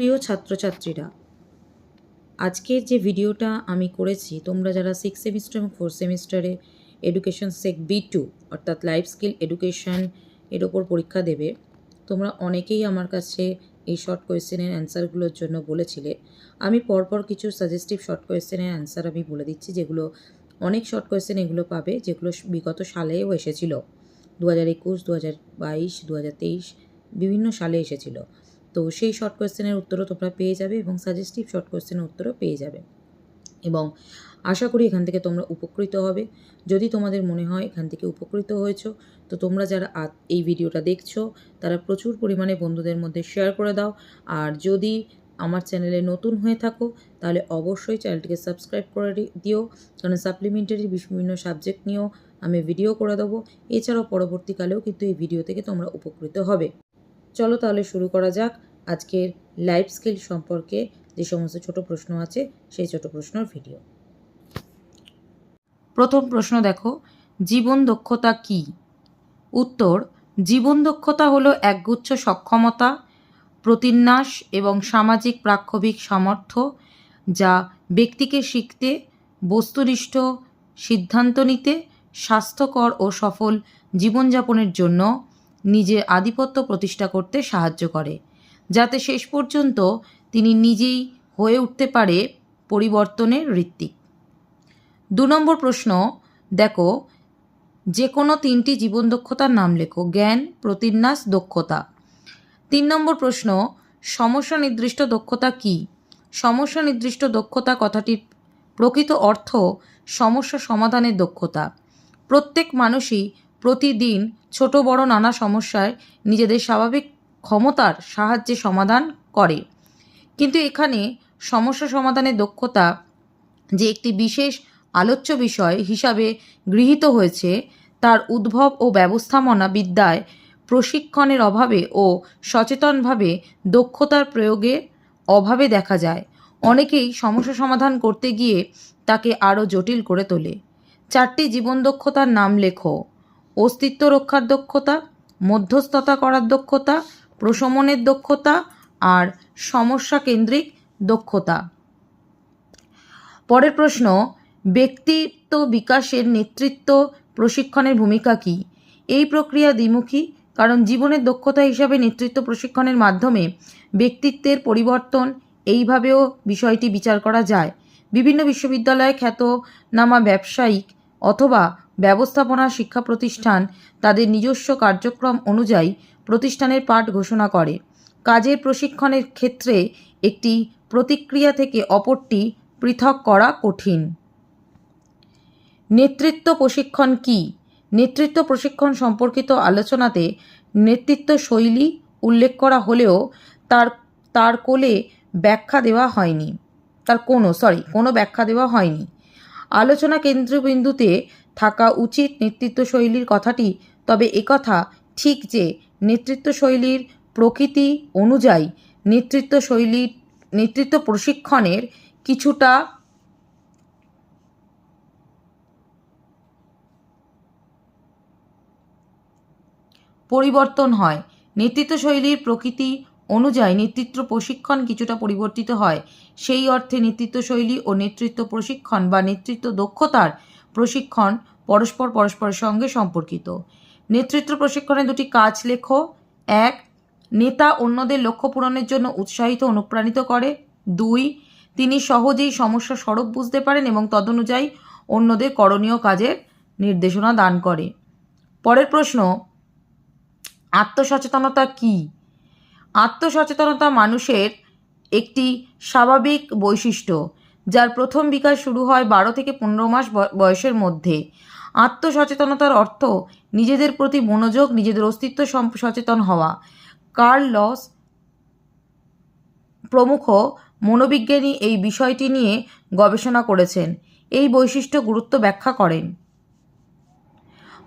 প্রিয় ছাত্রছাত্রীরা আজকের যে ভিডিওটা আমি করেছি, তোমরা যারা সিক্স সেমিস্টার এবং ফোর সেমিস্টারে এডুকেশন সেক বি টু অর্থাৎ লাইফ স্কিল এডুকেশন এর ওপর পরীক্ষা দেবে, তোমরা অনেকেই আমার কাছে এই শর্ট কোয়েশ্চেনের অ্যান্সারগুলোর জন্য বলেছিলে। আমি পরপর কিছু সাজেস্টিভ শর্ট কোয়েশ্চেনের অ্যান্সার আমি বলে দিচ্ছি, যেগুলো অনেক শর্ট কোয়েশ্চেন এগুলো পাবে, যেগুলো বিগত সালেও এসেছিল। দু হাজার একুশ দু হাজার বাইশ দু হাজার তেইশ, বিভিন্ন সালে এসেছিল। তো সেই শর্ট কোয়েশ্চেনের উত্তরও তোমরা পেয়ে যাবে এবং সাজেস্টিভ শর্ট কোয়েশ্চেনের উত্তরও পেয়ে যাবে। এবং আশা করি এখান থেকে তোমরা উপকৃত হবে। যদি তোমাদের মনে হয় এখান থেকে উপকৃত হয়েছো, তো তোমরা যারা এই ভিডিওটা দেখছ, তারা প্রচুর পরিমাণে বন্ধুদের মধ্যে শেয়ার করে দাও। আর যদি আমার চ্যানেলে নতুন হয়ে থাকো, তাহলে অবশ্যই চ্যানেলটিকে সাবস্ক্রাইব করে দিও। কারণ সাপ্লিমেন্টারি বিভিন্ন সাবজেক্ট নিয়েও আমি ভিডিও করে দেবো। এছাড়াও পরবর্তীকালেও কিন্তু এই ভিডিও থেকে তোমরা উপকৃত হবে। চলো তাহলে শুরু করা যাক। আজকের লাইফ স্কিল সম্পর্কে যে সমস্ত ছোট প্রশ্ন আছে, সেই ছোট প্রশ্নর ভিডিও প্রথম প্রশ্ন দেখো, জীবন দক্ষতা কি? উত্তর, জীবন দক্ষতা হলো একগুচ্ছ সক্ষমতা, প্রতিন্যাস এবং সামাজিক প্রাক্ষবিক সামর্থ্য যা ব্যক্তিকে শিখতে, বস্তুনিষ্ঠ, সিদ্ধান্ত নিতে, স্বাস্থ্যকর ও সফল জীবনযাপনের জন্য নিজের আধিপত্য প্রতিষ্ঠা করতে সাহায্য করে। যাতে শেষ পর্যন্ত তিনি নিজেই হয়ে উঠতে পারে পরিবর্তনের ঋত্বিক। দু নম্বর প্রশ্ন, দেখো, যে কোনো তিনটি জীবন দক্ষতার নাম লেখো, জ্ঞান, প্রতিন্যাস, দক্ষতা। তিন নম্বর প্রশ্ন, সমস্যা নির্দিষ্ট দক্ষতা কি? সমস্যা নির্দিষ্ট দক্ষতা কথাটির প্রকৃত অর্থ সমস্যা সমাধানের দক্ষতা। প্রত্যেক মানুষই প্রতিদিন ছোট বড় নানা সমস্যায় নিজেদের স্বাভাবিক ক্ষমতার সাহায্যে সমাধান করে। কিন্তু এখানে সমস্যা সমাধানের দক্ষতা যে একটি বিশেষ আলোচ্য বিষয় হিসাবে গৃহীত হয়েছে, তার উদ্ভব ও ব্যবস্থাপনা বিদ্যায় প্রশিক্ষণের অভাবে ও সচেতনভাবে দক্ষতার প্রয়োগে অভাবে দেখা যায়। অনেকেই সমস্যা সমাধান করতে গিয়ে তাকে আরও জটিল করে তোলে। চারটি জীবন দক্ষতার নাম লেখো। অস্তিত্ব রক্ষার দক্ষতা, মধ্যস্থতা করার দক্ষতা প্রশমনের দক্ষতা আর সমস্যা কেন্দ্রিক দক্ষতা। পরের প্রশ্ন, ব্যক্তিত্ব বিকাশের নেতৃত্ব প্রশিক্ষণের ভূমিকা কী? এই প্রক্রিয়া দ্বিমুখী, কারণ জীবনের দক্ষতা হিসাবে নেতৃত্ব প্রশিক্ষণের মাধ্যমে ব্যক্তিত্বের পরিবর্তন, এইভাবেও বিষয়টি বিচার করা যায়। বিভিন্ন বিশ্ববিদ্যালয়ে খ্যাতনামা ব্যবসায়িক অথবা ব্যবস্থাপনা শিক্ষা প্রতিষ্ঠান তাদের নিজস্ব কার্যক্রম অনুযায়ী প্রতিষ্ঠানের পাঠ ঘোষণা করে। কাজের প্রশিক্ষণের ক্ষেত্রে একটি প্রতিক্রিয়া থেকে অপরটি পৃথক করা কঠিন। নেতৃত্ব প্রশিক্ষণ কি? নেতৃত্ব প্রশিক্ষণ সম্পর্কিত আলোচনাতে নেতৃত্ব শৈলী উল্লেখ করা হলেও তার তার কোলে ব্যাখ্যা দেওয়া হয়নি। তার কোনো সরি কোনো ব্যাখ্যা দেওয়া হয়নি। আলোচনা কেন্দ্রবিন্দুতে থাকা উচিত নেতৃত্ব শৈলীর কথাটি, তবে একথা ঠিক যে নেতৃত্ব শৈলীর প্রকৃতি অনুযায়ী নেতৃত্ব শৈলীর নেতৃত্ব প্রশিক্ষণের কিছুটা পরিবর্তন হয়। নেতৃত্ব শৈলীর প্রকৃতি অনুযায়ী নেতৃত্ব প্রশিক্ষণ কিছুটা পরিবর্তিত হয়। সেই অর্থে নেতৃত্ব শৈলী ও নেতৃত্ব প্রশিক্ষণ বা নেতৃত্ব দক্ষতার প্রশিক্ষণ পরস্পর পরস্পরের সঙ্গে সম্পর্কিত। নেতৃত্ব প্রশিক্ষণে দুটি কাজ লেখো। এক, নেতা অন্যদের লক্ষ্য পূরণের জন্য উৎসাহিত অনুপ্রাণিত করে। দুই, তিনি সহজেই সমস্যা স্বরূপ বুঝতে পারেন এবং তদনুযায়ী অন্যদের করণীয় কাজের নির্দেশনা দান করে। পরের প্রশ্ন, আত্মসচেতনতা কি? আত্মসচেতনতা মানুষের একটি স্বাভাবিক বৈশিষ্ট্য, যার প্রথম বিকাশ শুরু হয় বারো থেকে পনেরো মাস বয়- বয়সের মধ্যে। আত্মসচেতনতার অর্থ নিজেদের প্রতি মনোযোগ, নিজেদের অস্তিত্ব সচেতন হওয়া। কার্ল লস প্রমুখ মনোবিজ্ঞানী এই বিষয়টি নিয়ে গবেষণা করেছেন। এই বৈশিষ্ট্য গুরুত্ব ব্যাখ্যা করেন।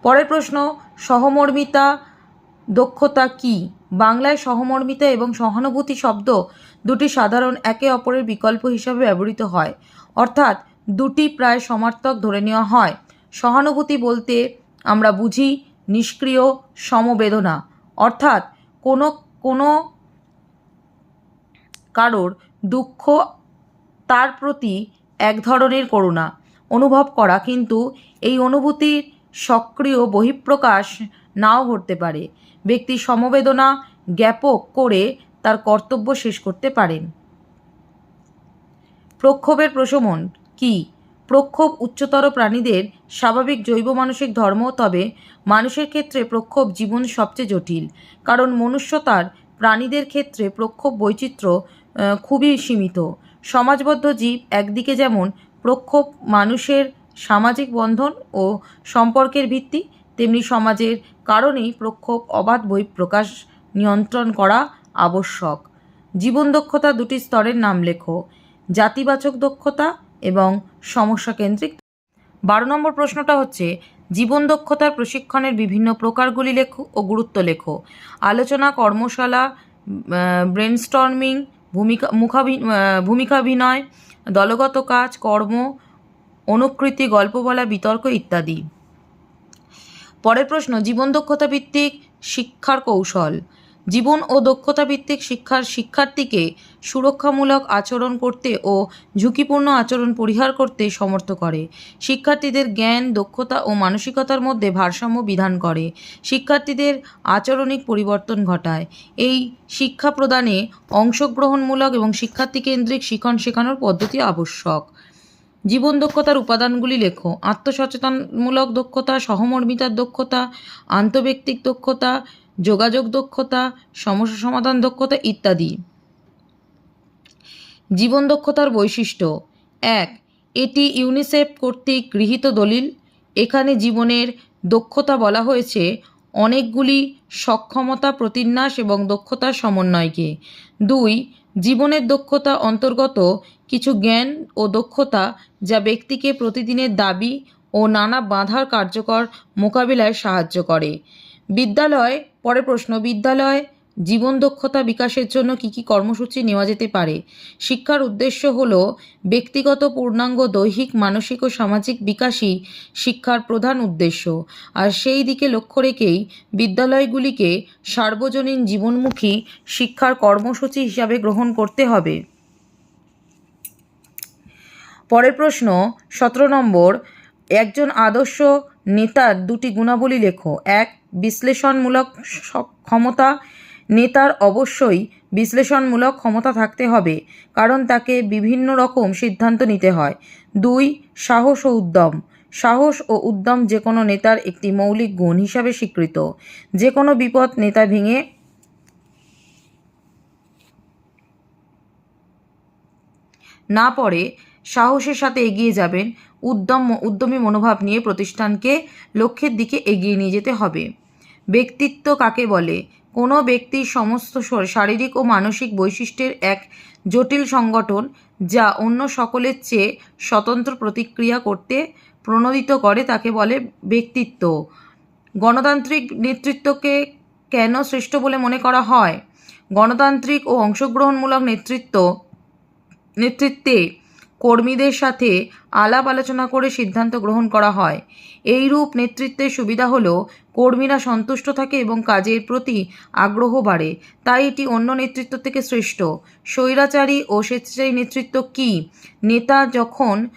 পরের প্রশ্ন, সহমর্মিতা দক্ষতা কি? বাংলায় সহমর্মিতা এবং সহানুভূতি শব্দ দুটি সাধারণ একে অপরের বিকল্প হিসাবে ব্যবহৃত হয়। অর্থাৎ দুটি প্রায় সমার্থক ধরে নেওয়া হয়। সহানুভূতি বলতে আমরা বুঝি নিষ্ক্রিয় সমবেদনা। অর্থাৎ কোনো কোনো কারোর দুঃখ তার প্রতি এক ধরনের করুণা অনুভব করা কিন্তু এই অনুভূতির সক্রিয় বহিঃপ্রকাশ নাও ঘটতে পারে। ব্যক্তি সমবেদনা জ্ঞাপক করে তার কর্তব্য শেষ করতে পারেন। প্রক্ষোভের প্রশমন কি? প্রক্ষোভ উচ্চতর প্রাণীদের স্বাভাবিক জৈব মানসিক ধর্ম, তবে মানুষের ক্ষেত্রে প্রক্ষোভ জীবন সবচেয়ে জটিল। কারণ মনুষ্যতার প্রাণীদের ক্ষেত্রে প্রক্ষোভ বৈচিত্র্য খুবই সীমিত। সমাজবদ্ধ জীব একদিকে যেমন প্রক্ষোভ মানুষের সামাজিক বন্ধন ও সম্পর্কের ভিত্তি, তেমনি সমাজের কারণেই প্রক্ষোভ অবাধ বহিঃপ্রকাশ নিয়ন্ত্রণ করা আবশ্যক। জীবন দক্ষতা দুটি স্তরের নাম লেখো। জাতিবাচক দক্ষতা এবং সমস্যা কেন্দ্রিক বারো নম্বর প্রশ্নটা হচ্ছে, জীবন দক্ষতার প্রশিক্ষণের বিভিন্ন প্রকারগুলি লেখো ও গুরুত্ব লেখো। আলোচনা, কর্মশালা ব্রেনস্টর্মিং ভূমিকা, মুখাভি ভূমিকাভিনয়, দলগত কাজ, কর্ম, অনুকৃতি, গল্প বলা, বিতর্ক ইত্যাদি। পরের প্রশ্ন, জীবন দক্ষতা ভিত্তিক শিক্ষার কৌশল। জীবন ও দক্ষতা ভিত্তিক শিক্ষার শিক্ষার্থীকে সুরক্ষামূলক আচরণ করতে ও ঝুঁকিপূর্ণ আচরণ পরিহার করতে সমর্থ করে। শিক্ষার্থীদের জ্ঞান, দক্ষতা ও মানসিকতার মধ্যে ভারসাম্য বিধান করে। শিক্ষার্থীদের আচরণিক পরিবর্তন ঘটায়। এই শিক্ষা প্রদানে অংশগ্রহণমূলক এবং শিক্ষার্থী কেন্দ্রিক শিখন শেখানোর পদ্ধতি আবশ্যক। জীবন দক্ষতার উপাদানগুলি লেখো। আত্মসচেতনমূলক দক্ষতা, সহমর্মিতার দক্ষতা আন্তঃব্যক্তিক দক্ষতা যোগাযোগ দক্ষতা, সমস্যা সমাধান দক্ষতা ইত্যাদি। জীবন দক্ষতার বৈশিষ্ট্য। এক, এটি ইউনিসেফ কর্তৃক গৃহীত দলিল। এখানে জীবনের দক্ষতা বলা হয়েছে অনেকগুলি সক্ষমতা, প্রতিন্যাস এবং দক্ষতার সমন্বয়কে। দুই, জীবনের দক্ষতা অন্তর্গত কিছু জ্ঞান ও দক্ষতা যা ব্যক্তিকে প্রতিদিনের দাবি ও নানা বাধার কার্যকর মোকাবিলায় সাহায্য করে। বিদ্যালয় পরে প্রশ্ন, বিদ্যালয় জীবন দক্ষতা বিকাশের জন্য কী কী কর্মসূচি নেওয়া যেতে পারে? শিক্ষার উদ্দেশ্য হল ব্যক্তিগত পূর্ণাঙ্গ দৈহিক, মানসিক ও সামাজিক বিকাশই শিক্ষার প্রধান উদ্দেশ্য। আর সেই দিকে লক্ষ্য রেখেই বিদ্যালয়গুলিকে সার্বজনীন জীবনমুখী শিক্ষার কর্মসূচি হিসাবে গ্রহণ করতে হবে। পরের প্রশ্ন, সতেরো নম্বর, একজন আদর্শ নেতার দুটি গুণাবলী লেখো। এক, বিশ্লেষণমূলক ক্ষমতা। নেতার অবশ্যই বিশ্লেষণমূলক ক্ষমতা থাকতে হবে, কারণ তাকে বিভিন্ন রকম সিদ্ধান্ত নিতে হয়। দুই, সাহস ও উদ্যম। সাহস ও উদ্যম যে কোনো নেতার একটি মৌলিক গুণ হিসাবে স্বীকৃত। যে কোনো বিপদ নেতা ভেঙে না পড়ে, সাহসের সাথে এগিয়ে যাবেন উদ্যম, উদ্যমী মনোভাব নিয়ে প্রতিষ্ঠানকে লক্ষ্যের দিকে এগিয়ে নিয়ে যেতে হবে। ব্যক্তিত্ব কাকে বলে? কোনো ব্যক্তির সমস্ত শারীরিক ও মানসিক বৈশিষ্ট্যের এক জটিল সংগঠন যা অন্য সকলের চেয়ে স্বতন্ত্র প্রতিক্রিয়া করতে প্রণোদিত করে তাকে বলে ব্যক্তিত্ব। গণতান্ত্রিক নেতৃত্বকে কেন শ্রেষ্ঠ বলে মনে করা হয়? গণতান্ত্রিক ও অংশগ্রহণমূলক নেতৃত্ব, নেতৃত্বে কর্মীদের সাথে আলাপ আলোচনা করে সিদ্ধান্ত গ্রহণ করা হয়। এই রূপ নেতৃত্বের সুবিধা হলো কর্মীরা সন্তুষ্ট থাকে এবং কাজের প্রতি আগ্রহ বাড়ে। তাই এটি অন্য নেতৃত্ব থেকে শ্রেষ্ঠ। স্বৈরাচারী ও স্বেচ্ছাচারী নেতৃত্ব কি? নেতা যখন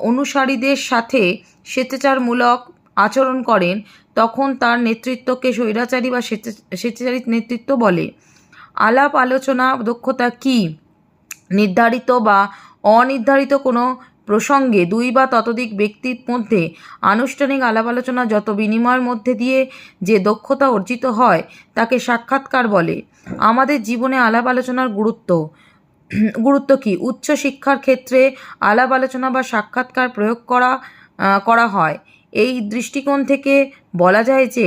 অনুসারীদের সাথে স্বেচ্ছাচারমূলক আচরণ করেন, তখন তার নেতৃত্বকে স্বৈরাচারী বা স্বেচ্ছা- স্বেচ্ছাচারী নেতৃত্ব বলে। আলাপ আলোচনা দক্ষতা কি? নির্ধারিত বা অনির্ধারিত কোনো প্রসঙ্গে দুই বা ততোধিক ব্যক্তির মধ্যে আনুষ্ঠানিক আলাপ আলোচনা যত বিনিময়ের মধ্যে দিয়ে যে দক্ষতা অর্জিত হয়, তাকে সাক্ষাৎকার বলে। আমাদের জীবনে আলাপ আলোচনার গুরুত্ব। গুরুত্ব কি? উচ্চ শিক্ষার ক্ষেত্রে আলাপ আলোচনা বা সাক্ষাৎকার প্রয়োগ করা করা হয়। এই দৃষ্টিকোণ থেকে বলা যায় যে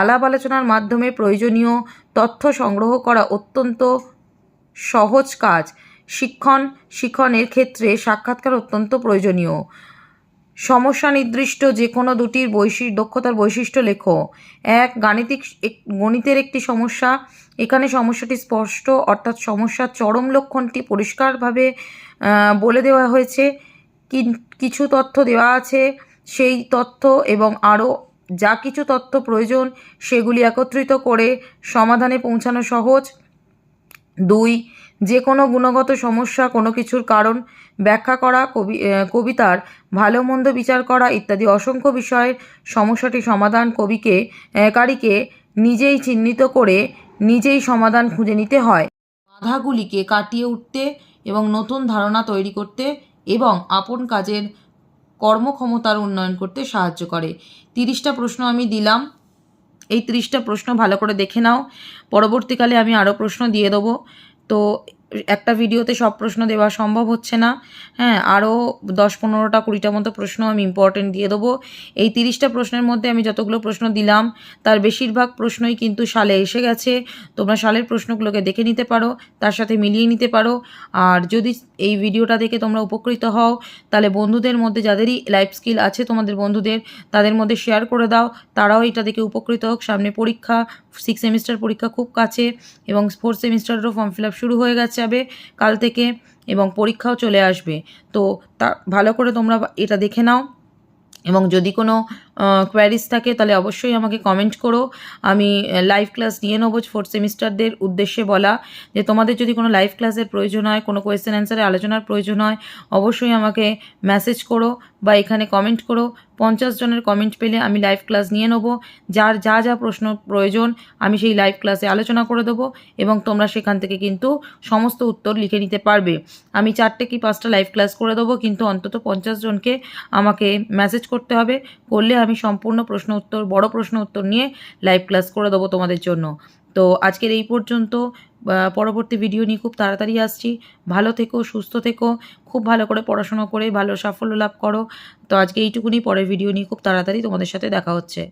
আলাপ আলোচনার মাধ্যমে প্রয়োজনীয় তথ্য সংগ্রহ করা অত্যন্ত সহজ কাজ। শিক্ষণ, শিক্ষণের ক্ষেত্রে সাক্ষাৎকার অত্যন্ত প্রয়োজনীয়। সমস্যা নির্দিষ্ট যে কোনো দুটির বৈশি, দক্ষতার বৈশিষ্ট্য লেখো। এক, গাণিতিক গণিতের একটি সমস্যা। এখানে সমস্যাটি স্পষ্ট, অর্থাৎ সমস্যার চরম লক্ষণটি পরিষ্কারভাবে বলে দেওয়া হয়েছে। কিছু তথ্য দেওয়া আছে। সেই তথ্য এবং আরও যা কিছু তথ্য প্রয়োজন, সেগুলি একত্রিত করে সমাধানে পৌঁছানো সহজ। দুই যে কোনো গুণগত সমস্যা, কোনো কিছুর কারণ ব্যাখ্যা করা, কবি কবিতার ভালো মন্দ বিচার করা ইত্যাদি অসংখ্য বিষয়ের সমস্যাটি সমাধান কবিকে কারীকে নিজেই চিহ্নিত করে নিজেই সমাধান খুঁজে নিতে হয়। বাধাগুলিকে কাটিয়ে উঠতে এবং নতুন ধারণা তৈরি করতে এবং আপন কাজের কর্মক্ষমতার উন্নয়ন করতে সাহায্য করে। তিরিশটা প্রশ্ন আমি দিলাম। এই তিরিশটা প্রশ্ন ভালো করে দেখে নাও। পরবর্তীকালে আমি আরও প্রশ্ন দিয়ে দেবো। তো একটা ভিডিওতে সব প্রশ্ন দেওয়া সম্ভব হচ্ছে না। হ্যাঁ আরও দশ পনেরোটা কুড়িটা মতো প্রশ্ন আমি ইম্পর্টেন্ট দিয়ে দেবো। এই তিরিশটা প্রশ্নের মধ্যে আমি যতগুলো প্রশ্ন দিলাম, তার বেশিরভাগ প্রশ্নই কিন্তু সালে এসে গেছে। তোমরা সালের প্রশ্নগুলোকে দেখে নিতে পারো, তার সাথে মিলিয়ে নিতে পারো। আর যদি এই ভিডিওটা দেখে তোমরা উপকৃত হও, তাহলে বন্ধুদের মধ্যে যাদেরই লাইফ স্কিল আছে তোমাদের বন্ধুদের, তাদের মধ্যে শেয়ার করে দাও। তারাও এটা দেখে উপকৃত হোক। সামনে পরীক্ষা সিক্স সেমিস্টার পরীক্ষা খুব কাছে এবং ফোর্থ সেমিস্টারেরও ফর্ম ফিল আপ শুরু হয়ে গেছে যাবে কাল থেকে এবং পরীক্ষাও চলে আসবে। তো তা, ভালো করে তোমরা এটা দেখে নাও এবং যদি কোনো কোয়ারিজ থাকে, তাহলে অবশ্যই আমাকে কমেন্ট করো। আমি লাইভ ক্লাস নিয়ে নেব ফোর্থ সেমিস্টারদের উদ্দেশ্যে বলা যে, তোমাদের যদি কোনো লাইভ ক্লাসের প্রয়োজন হয়, কোনো কোয়েশ্চেন অ্যান্সারে আলোচনার প্রয়োজন হয়, অবশ্যই আমাকে মেসেজ করো বা এখানে কমেন্ট করো। পঞ্চাশ জনের কমেন্ট পেলে আমি লাইভ ক্লাস নিয়ে নেব। যার, যা যা প্রশ্ন প্রয়োজন, আমি সেই লাইভ ক্লাসে আলোচনা করে দেবো এবং তোমরা সেখান থেকে কিন্তু সমস্ত উত্তর লিখে নিতে পারবে। আমি চারটে কি পাঁচটা লাইভ ক্লাস করে দেবো, কিন্তু অন্তত পঞ্চাশ জনকে আমাকে মেসেজ করতে হবে। করলে আমি সম্পূর্ণ প্রশ্ন উত্তর, বড় প্রশ্ন উত্তর নিয়ে লাইভ ক্লাস করে দেবো তোমাদের জন্য। তো আজকের এই পর্যন্ত পরবর্তী ভিডিও নিয়ে খুব তাড়াতাড়ি আসছি। ভালো থেকো, সুস্থ থেকো, খুব ভালো করে পড়াশোনা করে ভালো সাফল্য লাভ করো। তো আজকে এইটুকুনি, পরের ভিডিও নিয়ে খুব তাড়াতাড়ি তোমাদের সাথে দেখা হচ্ছে।